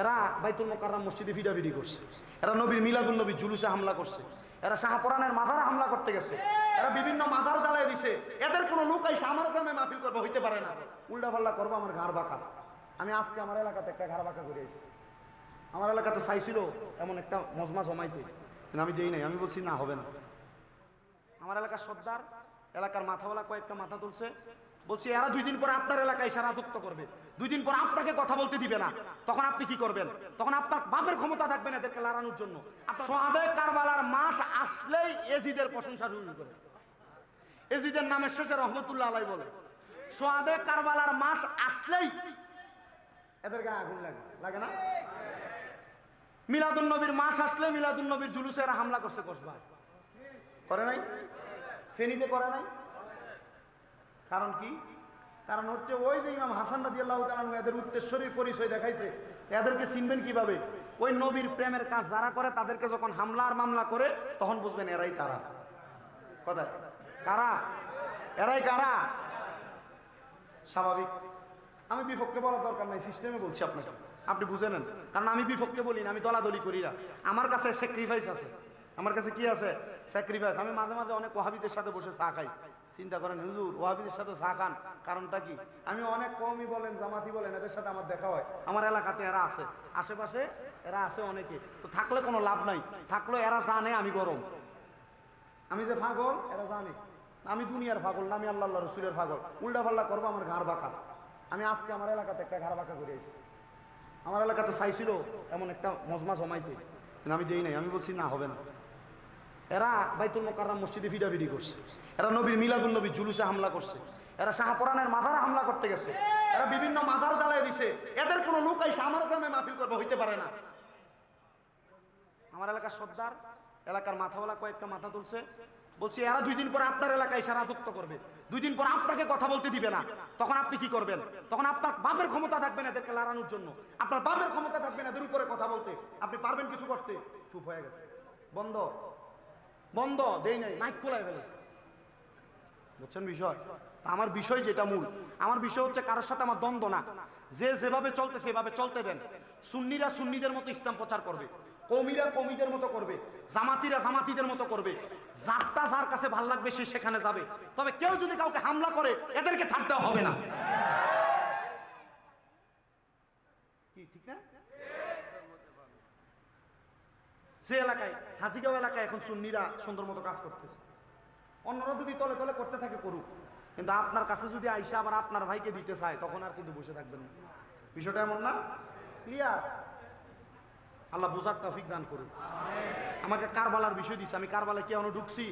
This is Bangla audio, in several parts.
এরা বাইতুল মোকাররাম মসজিদে ফিডাফিডি করছে। এরা নবীর মিলাদুল নবীর জুলুসে হামলা করছে। এরা শাহপুরানের মাজারে হামলা করতে গেছে। এরা বিভিন্ন মাজার জ্বালাই দিছে। এদের কোনো লোক আইসা আমার গ্রামে মাহফিল করব, হইতে পারে না। উল্টা পাল্লা করব, আমার ঘাড় বাঁকা। আমি আজকে আমার এলাকাতে একটা ঘাড় বাঁকা করে এসেছি আমার এলাকাতে চাইছিল এমন একটা মজমা জমাইতে। আমি দেই নাই। আমি বলছি, না, হবে না। আমার এলাকার সর্দার, এলাকার মাথাওয়ালা কয়েকটা মাথা তুলছে। বলছি এরা দুই দিন পরে আপনার এলাকায় এসে রাজত্ব করবে। দুই দিন পর আপনাকে কথা বলতে দিবে না। তখন আপনি কি করবেন? তখন আপনার বাপের ক্ষমতা থাকবে না এদেরকে লড়ানোর জন্য। সোহাদে কারবালার মাস আসলেই এজিদের প্রশংসা শুরু করে। এজিদের নামের শেষে রহমতুল্লাহ আলাই বলে। সোহাদে কারবালার মাস আসলেই এদের গায়ে আগুন লাগে। লাগে না? মিলাদুল নবীর মাস আসলে মিলাদুল নবীর জুলুসে এরা হামলা করছে কসবা করে নাই? ফেনীতে করে নাই? কারণ কি? কারণ হচ্ছে ওই যে ইমাম হাসান রাজি আল্লাহ এদের উত্তেশ্বরী পরিচয় দেখাইছে, এদেরকে চিনবেন কীভাবে? ওই নবীর প্রেমের কাজ যারা করে, তাদেরকে যখন হামলা আর মামলা করে, তখন বুঝবেন এরাই তারা কোথায়? কারা? এরাই কারা? স্বাভাবিক। আমি বিপক্ষে বলার দরকার নাই, সিস্টেমে বলছি আপনাকে। আপনি বুঝে নেন। কারণ আমি বিপক্ষে বলি না, আমি দলাদলি করি না। আমার কাছে স্যাক্রিফাইস আছে। আমার কাছে কি আছে? স্যাক্রিফাইস আমি মাঝে মাঝে অনেক ওহাবিদের সাথে বসে চা খাই। চিন্তা করেন, হুজুর ওহাবিদের সাথে চা খান। কারণটা কি? আমি অনেক কমই বলেন, জামাতি বলেন, এদের সাথে আমার দেখা হয়। আমার এলাকাতে এরা আছে। আশেপাশে এরা আছে অনেকে। তো থাকলে কোনো লাভ নাই। থাকলে এরা জানে আমি গরম। আমি যে পাগল, এরা জানে। আমি দুনিয়ার পাগল, না আমি আল্লাহ রসুলের পাগল। উল্টা পাল্লা করব আমার ঘাড় বাঁকা। আমি আজকে আমার এলাকাতে একটা ঘাড় বাঁকা করে এসেছি। আমার এলাকাতে চাইছিল এমন একটা মজমা জমাইতে। আমি দেই নাই। আমি বলছি, না, হবে না। এরা বাইতুল মোকাররাম মসজিদে ফিডাফিডি করছে। এরা নবীর মিলাদুল নবী জুলুসে হামলা করছে। এরা শাহপুরানের মাজারে হামলা করতে গেছে। এরা বিভিন্ন মাজার জ্বালাই দিছে। এদের কোনো লোক আইসা আমার গ্রামে মাহফিল করব, হইতে পারে না। আমার এলাকার সর্দার, এলাকার মাথাওয়ালা কয়েকটা মাথা তুলছে। বলছি, এরা দুই দিন পরে আপনার এলাকায় এসে রাজত্ব করবে। দুই দিন পর আপনাকে কথা বলতে দিবে না। তখন আপনি কি করবেন? তখন আপনার বাপের ক্ষমতা থাকবে না এদেরকে লড়ানোর জন্য। আপনার বাপের ক্ষমতা থাকবে না এদের উপরে কথা বলতে। আপনি পারবেন কিছু করতে? চুপ হয়ে গেছে। বন্ধ। বন্ধ, দেই নাই, মাইক খোলাই ফেলেছে। বুঝছেন বিষয়? আমার বিষয় যেটা মূল, আমার বিষয় হচ্ছে কারোর সাথে আমার দ্বন্দ্ব না। যে যেভাবে চলতে, সেভাবে চলতে দেন। সুন্নিরা সুন্নিদের মতো ইসলাম প্রচার করবে, কমিরা কমিদের মতো করবে, জামাতিরা জামাতিদের মতো করবে। যারটা যার কাছে ভালো লাগবে সে সেখানে যাবে। তবে কেউ যদি কাউকে হামলা করে, এদেরকে ছাড় দেওয়া হবে না। কি, ঠিক না? যে এলাকায়, হাজিগাঁও এলাকায় এখন সুন্নিরা সুন্দর মতো কাজ করতেছে। অন্যরা যদি তলে তলে করতে থাকে, করুক। কিন্তু আপনার কাছে যদি আইসা আবার আপনার ভাইকে দিতে চায়, তখন আর কিন্তু বসে থাকবেন না। বিষয়টা এমন না? ক্লিয়ার আল্লাহ বোঝার তৌফিক দান করুন আমাকে কারবালার বিষয় দিচ্ছে আমি কারবালায় কেন ঢুকছি?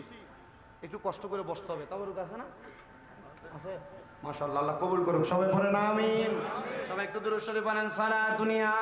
একটু কষ্ট করে বসতে হবে। তবে রুক আছে না? আছে? মাশাআল্লাহ, আল্লাহ কবুল করুন সবাই পড়েন আমিন। সবাই একটু দূর সরে বানেন সারা দুনিয়া।